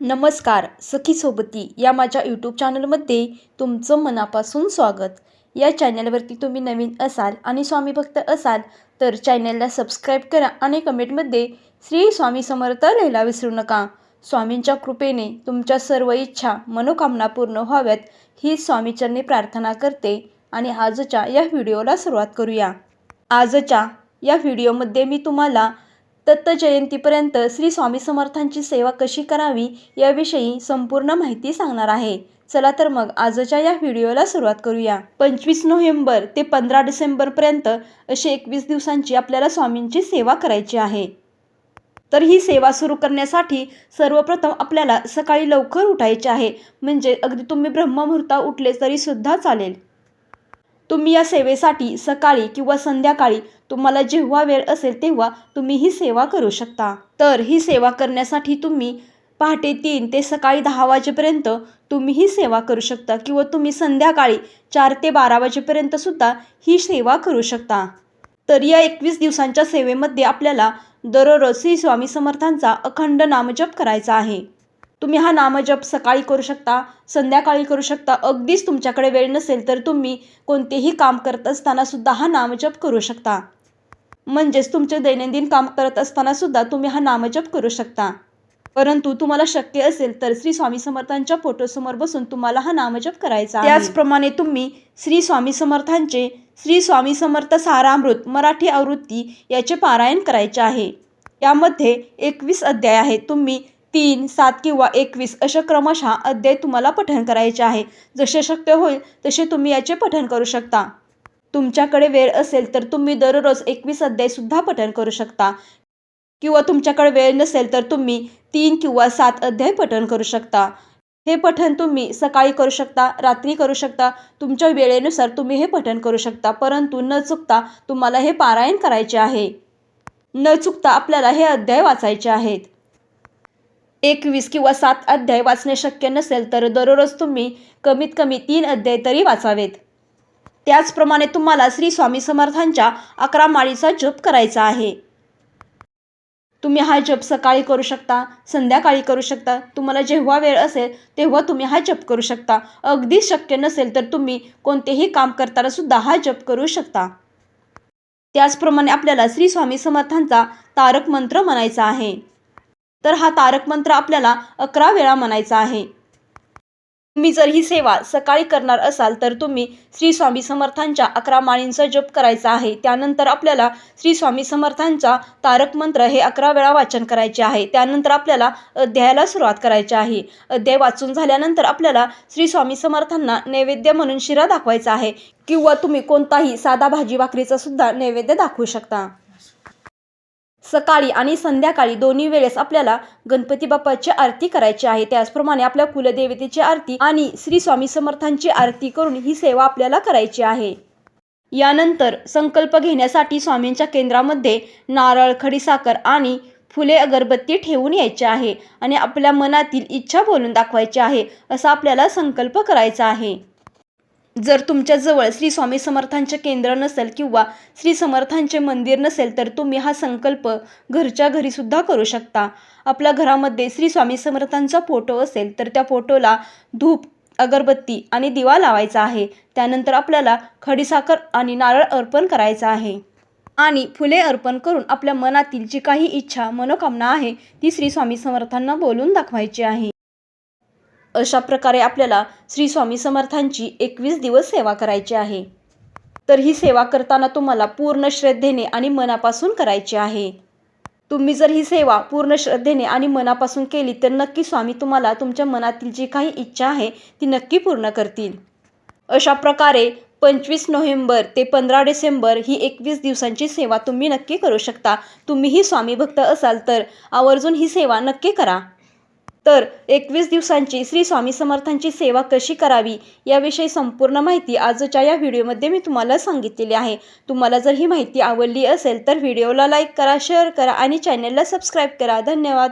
नमस्कार सखी सोबती या माझ्या यूट्यूब चॅनलमध्ये तुमचं मनापासून स्वागत. या चॅनलवरती तुम्ही नवीन असाल आणि स्वामी भक्त असाल तर चॅनलला सबस्क्राईब करा आणि कमेंटमध्ये श्री स्वामी समर्थ लिहायला विसरू नका. स्वामींच्या कृपेने तुमच्या सर्व इच्छा मनोकामना पूर्ण व्हाव्यात ही स्वामीचरणी प्रार्थना करते. आणि आजच्या या व्हिडिओला सुरुवात करूया. आजच्या या व्हिडिओमध्ये मी तुम्हाला दत्त जयंतीपर्यंत श्री स्वामी समर्थांची सेवा कशी करावी याविषयी संपूर्ण माहिती सांगणार आहे. चला तर मग आजच्या या व्हिडिओला सुरुवात करूया. पंचवीस नोव्हेंबर ते पंधरा डिसेंबरपर्यंत अशी एकवीस दिवसांची आपल्याला स्वामींची सेवा करायची आहे. तर ही सेवा सुरू करण्यासाठी सर्वप्रथम आपल्याला सकाळी लवकर उठायचे आहे. म्हणजे अगदी तुम्ही ब्रह्ममुहूर्ता उठले तरी सुद्धा चालेल. तुम्ही या सेवेसाठी सकाळी किंवा संध्याकाळी तुम्हाला जेव्हा वेळ असेल तेव्हा तुम्ही ही सेवा करू शकता. तर ही सेवा करण्यासाठी तुम्ही पहाटे तीन ते सकाळी दहा वाजेपर्यंत तुम्ही ही सेवा करू शकता किंवा तुम्ही संध्याकाळी चार ते बारा वाजेपर्यंत सुद्धा ही सेवा करू शकता. तर या एकवीस दिवसांच्या सेवेमध्ये आपल्याला दररोज श्री स्वामी समर्थांचा अखंड नामजप करायचा आहे. तुम्ही हा नामजप सकाळी करू शकता संध्याकाळी करू शकता. अगदीच तुमच्याकडे वेळ नसेल तर तुम्ही कोणतेही काम करत असताना सुद्धा हा नामजप करू शकता. म्हणजेच तुमचे दैनंदिन काम करत असताना सुद्धा तुम्ही हा नामजप करू शकता. परंतु तुम्हाला शक्य असेल तर श्री स्वामी समर्थांच्या फोटोसमोर बसून तुम्हाला हा नामजप करायचा त्याचप्रमाणे तुम्ही श्री स्वामी समर्थांचे श्री स्वामी समर्थ सारामृत मराठी आवृत्ती याचे पारायण करायचे आहे. यामध्ये एकवीस अध्याय आहेत. तुम्ही तीन सात किंवा एकवीस अशा क्रमशः अध्याय तुम्हाला पठण करायचे आहे. जसे शक्य होईल तसे तुम्ही याचे पठण करू शकता. तुमच्याकडे वेळ असेल तर तुम्ही दररोज एकवीस अध्यायसुद्धा पठण करू शकता. किंवा तुमच्याकडे वेळ नसेल तर तुम्ही तीन किंवा सात अध्याय पठण करू शकता. हे पठण तुम्ही सकाळी करू शकता रात्री करू शकता. तुमच्या वेळेनुसार तुम्ही हे पठण करू शकता. परंतु न चुकता तुम्हाला हे पारायण करायचे आहे. न चुकता आपल्याला हे अध्याय वाचायचे आहेत. एकवीस किंवा सात अध्याय वाचणे शक्य नसेल तर दररोज तुम्ही कमीत कमी तीन अध्याय तरी वाचावेत. त्याचप्रमाणे तुम्हाला श्री स्वामी समर्थांच्या अकरा माळीचा जप करायचा आहे. तुम्ही हा जप सकाळी करू शकता संध्याकाळी करू शकता. तुम्हाला जेव्हा वेळ असेल तेव्हा तुम्ही हा जप करू शकता. अगदी शक्य नसेल तर तुम्ही कोणतेही काम करताना सुद्धा हा जप करू शकता. त्याचप्रमाणे आपल्याला श्री स्वामी समर्थांचा तारक मंत्र म्हणायचा आहे. तर हा तारक मंत्र आपल्याला अकरा वेळा म्हणायचा आहे. तुम्ही जर ही सेवा सकाळी करणार असाल तर तुम्ही श्री स्वामी समर्थांच्या अकरा माळींचा जप करायचा आहे. त्यानंतर आपल्याला श्री स्वामी समर्थांचा तारक मंत्र हे अकरा वेळा वाचन करायचे आहे. त्यानंतर आपल्याला अध्यायाला सुरुवात करायची आहे. अध्याय वाचून झाल्यानंतर आपल्याला श्री स्वामी समर्थांना नैवेद्य म्हणून शिरा दाखवायचा आहे. किंवा तुम्ही कोणताही साधा भाजी भाकरीचा सुद्धा नैवेद्य दाखवू शकता. सकाळी आणि संध्याकाळी दोन्ही वेळेस आपल्याला गणपती बाप्पाची आरती करायची आहे. त्याचप्रमाणे आपल्या कुलदेवतेची आरती आणि श्री स्वामी समर्थांची आरती करून ही सेवा आपल्याला करायची आहे. यानंतर संकल्प घेण्यासाठी स्वामींच्या केंद्रामध्ये नारळ खडीसाखर आणि फुले अगरबत्ती ठेवून यायचे आहे आणि आपल्या मनातील इच्छा बोलून दाखवायची आहे असा आपल्याला संकल्प करायचा आहे. जर तुमच्याजवळ श्री स्वामी समर्थांचे केंद्र नसेल किंवा श्री समर्थांचे मंदिर नसेल तर तुम्ही हा संकल्प घरच्या घरीसुद्धा करू शकता. आपल्या घरामध्ये श्री स्वामी समर्थांचा फोटो असेल तर त्या फोटोला धूप अगरबत्ती आणि दिवा लावायचा आहे. त्यानंतर आपल्याला खडीसाखर आणि नारळ अर्पण करायचा आहे. आणि फुले अर्पण करून आपल्या मनातील जी काही इच्छा मनोकामना आहे ती श्री स्वामी समर्थांना बोलून दाखवायची आहे. अशा प्रकारे आपल्याला श्री स्वामी समर्थांची एकवीस दिवस सेवा करायची आहे. तर ही सेवा करताना तुम्हाला पूर्ण श्रद्धेने आणि मनापासून करायची आहे. तुम्ही जर ही सेवा पूर्ण श्रद्धेने आणि मनापासून केली तर नक्की स्वामी तुम्हाला तुमच्या मनातील जी काही इच्छा आहे ती नक्की पूर्ण करतील. अशा प्रकारे पंचवीस नोव्हेंबर ते पंधरा डिसेंबर ही एकवीस दिवसांची सेवा तुम्ही नक्की करू शकता. तुम्हीही स्वामी भक्त असाल तर आवर्जून ही सेवा नक्की करा. तर एकवीस दिवसांची श्री स्वामी समर्थांची सेवा कशी करावी याविषयी संपूर्ण माहिती आजच्या या व्हिडिओमध्ये मी तुम्हाला सांगितलेली आहे. तुम्हाला जर ही माहिती आवडली असेल तर व्हिडिओला लाईक करा शेअर करा आणि चॅनलला सबस्क्राईब करा. धन्यवाद.